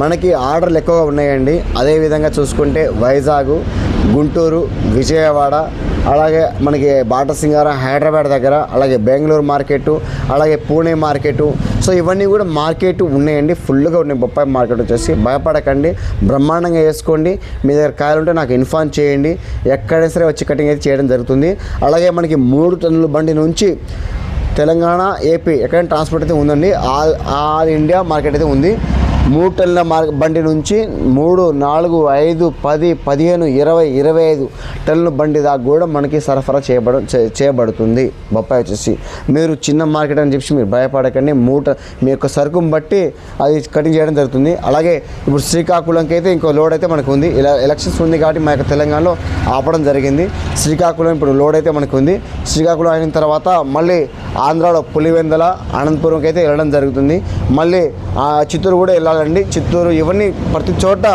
మనకి ఆర్డర్లు ఎక్కువగా ఉన్నాయండి. అదేవిధంగా చూసుకుంటే వైజాగ్ గుంటూరు విజయవాడ అలాగే మనకి బాటసింగార హైదరాబాద్ దగ్గర అలాగే బెంగళూరు మార్కెట్ అలాగే పూణే మార్కెట్. సో ఇవన్నీ కూడా మార్కెట్ ఉన్నాయండి. ఫుల్గా ఉన్నాయి. బొప్పాయి మార్కెట్ వచ్చేసి భయపడకండి. బ్రహ్మాండంగా వేసుకోండి. మీ దగ్గర కాయలు ఉంటే నాకు ఇన్ఫార్మ్ చేయండి. ఎక్కడైనా సరే వచ్చి కటింగ్ అయితే చేయడం జరుగుతుంది. అలాగే మనకి మూడు టన్నుల బండి నుంచి తెలంగాణ ఏపీ ఎక్కడైనా ట్రాన్స్పోర్ట్ అయితే ఉందండి. ఆల్ ఆల్ ఇండియా మార్కెట్ అయితే ఉంది. మూడు టన్నుల మార్ బండి నుంచి మూడు నాలుగు ఐదు పది పదిహేను ఇరవై ఇరవై ఐదు టన్నుల బండి దాకా కూడా మనకి సరఫరా చేయబడ చేయబడుతుంది. బొప్పాయి వచ్చేసి. మీరు చిన్న మార్కెట్ అని చెప్పి మీరు భయపడకండి. మూట మీ యొక్క సరుకుని బట్టి అది కటింగ్ చేయడం జరుగుతుంది. అలాగే ఇప్పుడు శ్రీకాకుళంకి అయితే ఇంకో లోడ్ అయితే మనకు ఉంది. ఇలా ఎలక్షన్స్ ఉంది కాబట్టి మా యొక్క తెలంగాణలో ఆపడం జరిగింది. శ్రీకాకుళం ఇప్పుడు లోడ్ అయితే మనకు ఉంది. శ్రీకాకుళం అయిన తర్వాత మళ్ళీ ఆంధ్రాలో పులివెందల అనంతపురంకి అయితే వెళ్ళడం జరుగుతుంది. మళ్ళీ చిత్తూరు కూడా వెళ్ళాలండి. చిత్తూరు ఇవన్నీ ప్రతి చోట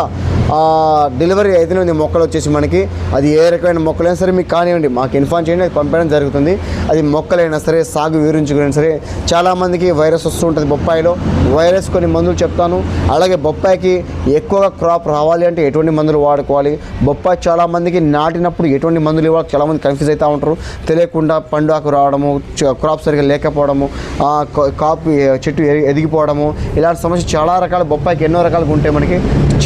డెలివరీ అయితేనే ఉంది మొక్కలు వచ్చేసి మనకి అది ఏ రకమైన మొక్కలైనా సరే మీకు కానివ్వండి మాకు ఇన్ఫార్మ్ చేయండి అది పంపడం జరుగుతుంది. అది మొక్కలైనా సరే సాగు వివరించుకునే సరే చాలామందికి వైరస్ వస్తూ ఉంటుంది బొప్పాయిలో. వైరస్ కొన్ని మందులు చెప్తాను. అలాగే బొప్పాయికి ఎక్కువగా క్రాప్ రావాలి అంటే ఎటువంటి మందులు వాడుకోవాలి? బొప్పాయి చాలామందికి నాటినప్పుడు ఎటువంటి మందులు ఇవ్వాలి? చాలామంది కన్ఫ్యూజ్ అవుతూ ఉంటారు. తెలియకుండా పండుగకు రావడము క్రాప్ సరిగ్గా లేకపోవడము కాపు చెట్టు ఎదిగిపోవడము ఇలాంటి సమస్య చాలా రకాల బొప్పాయికి ఎన్నో రకాలుగా ఉంటాయి మనకి.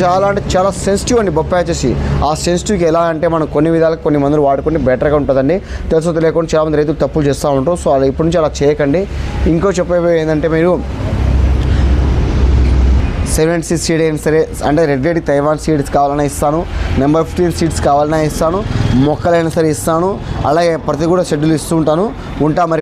చాలా అంటే చాలా సెన్సిటివ్ అండి బొప్పాయి వచ్చేసి. ఆ సెన్సిటివ్కి ఎలా అంటే మనం కొన్ని విధాలకు కొన్ని మందులు వాడుకుంటే బెటర్గా ఉంటుందండి. తెలుసో తెలియకుండా చాలామంది రైతులు తప్పులు చేస్తూ ఉంటారు. సో అలా ఇప్పటి నుంచి అలా చేయకండి. ఇంకో చెప్పేవి ఏంటంటే మీరు సెవెన్ సిక్స్ సీడ్ అయినా సరే అంటే రెడ్ రెడ్ తైవాన్ సీడ్స్ కావాలన్నా ఇస్తాను. నెంబర్ ఫిఫ్టీన్ సీడ్స్ కావాలన్నా ఇస్తాను. మొక్కలైనా సరే ఇస్తాను. అలాగే ప్రతి కూడా షెడ్యూల్ ఇస్తూ ఉంటాను. ఉంటా మరి